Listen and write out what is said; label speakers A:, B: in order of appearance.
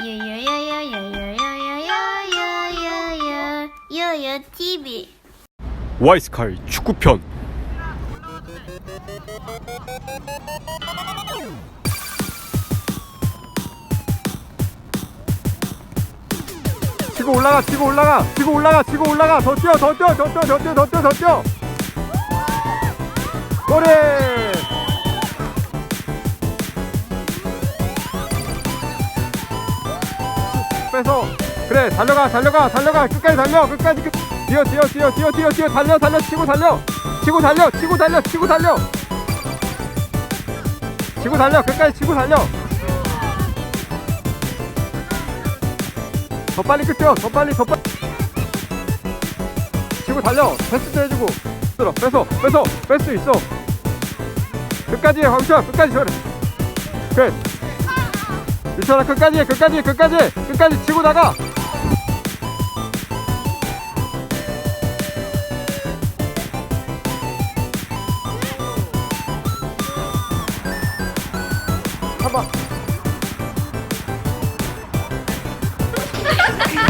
A: 요요요요요요요요요 요요 TV
B: 와이스카이 축구편 치고 올라가 치고 올라가 치고 올라가 치고 올라가 더 뛰어 더 뛰어 더 뛰어 더 뛰어 더 뛰어 더 뛰어 꼬리 빼서. 그래 달려가 달려가 달려가. 끝까지 달려 끝까지 끝. 뛰어 뛰어 뛰어 뛰어 뛰어 뛰어. 달려 달려 치고 달려. 치고 달려 치고 달려 치고 달려. 치고 달려 끝까지 치고 달려. 더 빨리 끝뛰어 더 빨리 더 빨리. 치고 달려. 패스도 해주고. 들어 뺏어 뺏어 뺄 수 있어. 끝까지 해 황수야. 끝까지 저래 그래 유천아 끝까지 해, 끝까지 해, 끝까지 해. 끝까지 치고 나가 한번